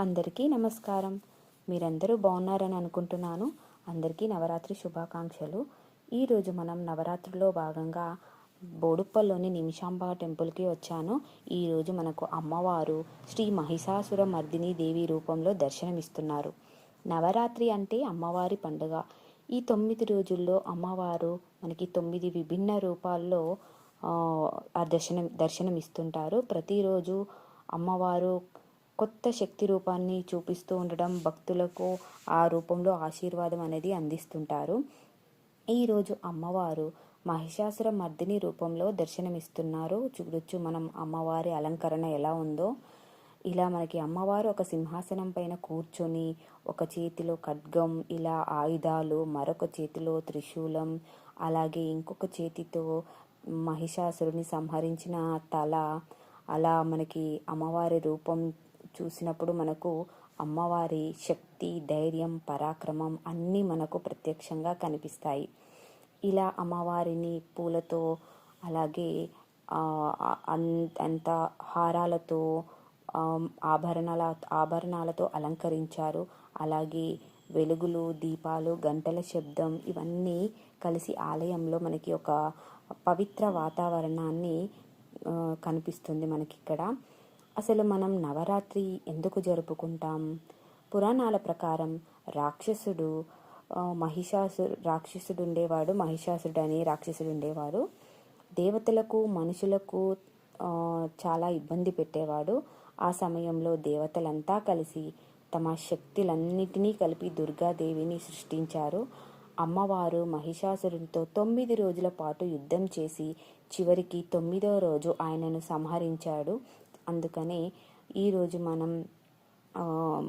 అందరికీ నమస్కారం. మీరందరూ బాగున్నారని అనుకుంటున్నాను. అందరికీ నవరాత్రి శుభాకాంక్షలు. ఈరోజు మనం నవరాత్రిలో భాగంగా బోడుప్పల్లోని నిమిషాంబ టెంపుల్కి వచ్చాను. ఈరోజు మనకు అమ్మవారు శ్రీ మహిషాసుర మర్దిని దేవి రూపంలో దర్శనమిస్తున్నారు. నవరాత్రి అంటే అమ్మవారి పండుగ. ఈ తొమ్మిది రోజుల్లో అమ్మవారు మనకి తొమ్మిది విభిన్న రూపాల్లో ఆ దర్శనం దర్శనమిస్తుంటారు. ప్రతిరోజు అమ్మవారు కొత్త శక్తి రూపాన్ని చూపిస్తూ ఉండడం భక్తులకు ఆ రూపంలో ఆశీర్వాదం అనేది అందిస్తుంటారు. ఈరోజు అమ్మవారు మహిషాసుర మర్దిని రూపంలో దర్శనమిస్తున్నారు. చూడొచ్చు మనం అమ్మవారి అలంకరణ ఎలా ఉందో. ఇలా మనకి అమ్మవారు ఒక సింహాసనం పైన కూర్చొని ఒక చేతిలో ఖడ్గం ఇలా ఆయుధాలు మరొక చేతిలో త్రిశూలం అలాగే ఇంకొక చేతితో మహిషాసురుని సంహరించిన తల అలా మనకి అమ్మవారి రూపం చూసినప్పుడు మనకు అమ్మవారి శక్తి ధైర్యం పరాక్రమం అన్నీ మనకు ప్రత్యక్షంగా కనిపిస్తాయి. ఇలా అమ్మవారిని పూలతో అలాగే అంత అంత హారాలతో ఆభరణాల ఆభరణాలతో అలంకరించారు. అలాగే వెలుగులు దీపాలు గంటల శబ్దం ఇవన్నీ కలిసి ఆలయంలో మనకి ఒక పవిత్ర వాతావరణాన్ని కనిపిస్తుంది మనకి ఇక్కడ అసలు మనం నవరాత్రి ఎందుకు జరుపుకుంటాం? పురాణాల ప్రకారం రాక్షసుడు మహిషాసుడు రాక్షసుడు ఉండేవాడు మహిషాసుడు అని రాక్షసుడు ఉండేవాడు దేవతలకు మనుషులకు చాలా ఇబ్బంది పెట్టేవాడు. ఆ సమయంలో దేవతలంతా కలిసి తమ శక్తులన్నిటినీ కలిపి దుర్గాదేవిని సృష్టించారు. అమ్మవారు మహిషాసురునితో తొమ్మిది రోజుల పాటు యుద్ధం చేసి చివరికి తొమ్మిదవ రోజు ఆయనను సంహరించాడు. అందుకనే ఈరోజు మనం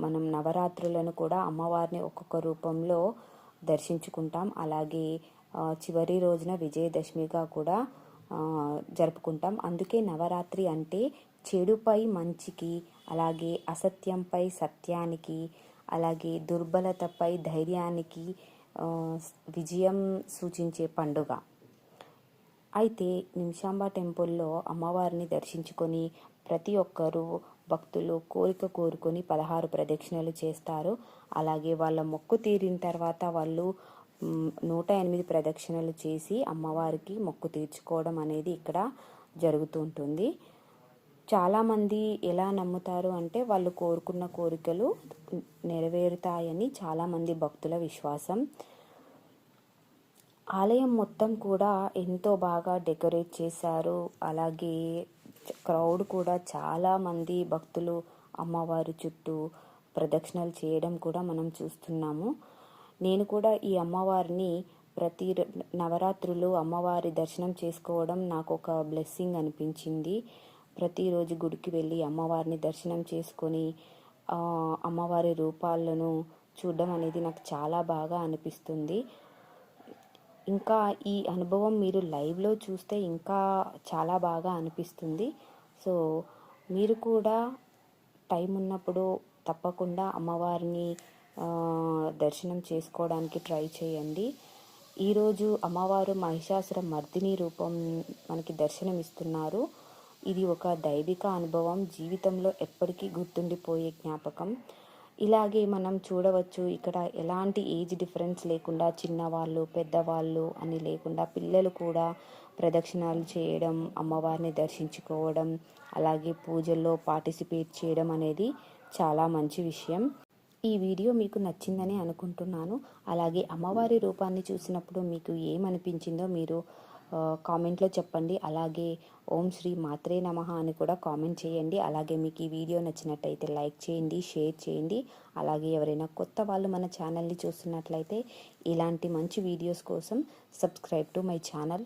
మనం నవరాత్రులను కూడా అమ్మవారిని ఒక్కొక్క రూపంలో దర్శించుకుంటాం. అలాగే చివరి రోజున విజయదశమిగా కూడా జరుపుకుంటాం. అందుకే నవరాత్రి అంటే చెడుపై మంచికి అలాగే అసత్యంపై సత్యానికి అలాగే దుర్బలతపై ధైర్యానికి విజయం సూచించే పండుగ. అయితే నిమిషాంబ టెంపుల్లో అమ్మవారిని దర్శించుకొని ప్రతి ఒక్కరూ భక్తులు కోరిక కోరుకొని పదహారు ప్రదక్షిణలు చేస్తారు. అలాగే వాళ్ళ మొక్కు తీరిన తర్వాత వాళ్ళు నూట ఎనిమిది ప్రదక్షిణలు చేసి అమ్మవారికి మొక్కు తీర్చుకోవడం అనేది ఇక్కడ జరుగుతూ ఉంటుంది చాలామంది ఎలా నమ్ముతారు అంటే వాళ్ళు కోరుకున్న కోరికలు నెరవేరుతాయని చాలామంది భక్తుల విశ్వాసం. ఆలయం మొత్తం కూడా ఎంతో బాగా డెకరేట్ చేశారు. అలాగే క్రౌడ్ కూడా చాలామంది భక్తులు అమ్మవారి చుట్టూ ప్రదక్షిణలు చేయడం కూడా మనం చూస్తున్నాము. నేను కూడా ఈ అమ్మవారిని ప్రతి నవరాత్రులు అమ్మవారి దర్శనం చేసుకోవడం నాకు ఒక బ్లెస్సింగ్ అనిపించింది. ప్రతిరోజు గుడికి వెళ్ళి అమ్మవారిని దర్శనం చేసుకొని అమ్మవారి రూపాలను చూడడం అనేది నాకు చాలా బాగా అనిపిస్తుంది. ఇంకా ఈ అనుభవం మీరు లైవ్లో చూస్తే ఇంకా చాలా బాగా అనిపిస్తుంది. సో మీరు కూడా టైం ఉన్నప్పుడు తప్పకుండా అమ్మవారిని దర్శనం చేసుకోవడానికి ట్రై చేయండి. ఈరోజు అమ్మవారు మహిషాసుర మర్దిని రూపం మనకి దర్శనమిస్తున్నారు. ఇది ఒక దైవిక అనుభవం. జీవితంలో ఎప్పటికీ గుర్తుండిపోయే జ్ఞాపకం. ఇలాగే మనం చూడవచ్చు ఇక్కడ ఎలాంటి ఏజ్ డిఫరెన్స్ లేకుండా చిన్నవాళ్ళు పెద్దవాళ్ళు అని లేకుండా పిల్లలు కూడా ప్రదక్షిణాలు చేయడం అమ్మవారిని దర్శించుకోవడం అలాగే పూజల్లో పార్టిసిపేట్ చేయడం అనేది చాలా మంచి విషయం. ఈ వీడియో మీకు నచ్చిందని అనుకుంటున్నాను. అలాగే అమ్మవారి రూపాన్ని చూసినప్పుడు మీకు ఏమనిపించిందో మీరు కామెంట్లో చెప్పండి. అలాగే ఓం శ్రీ మాత్రే నమ అని కూడా కామెంట్ చేయండి. అలాగే మీకు ఈ వీడియో నచ్చినట్టయితే లైక్ చేయండి షేర్ చేయండి. అలాగే ఎవరైనా కొత్త వాళ్ళు మన ఛానల్ని చూస్తున్నట్లయితే ఇలాంటి మంచి వీడియోస్ కోసం సబ్స్క్రైబ్ టు మై ఛానల్.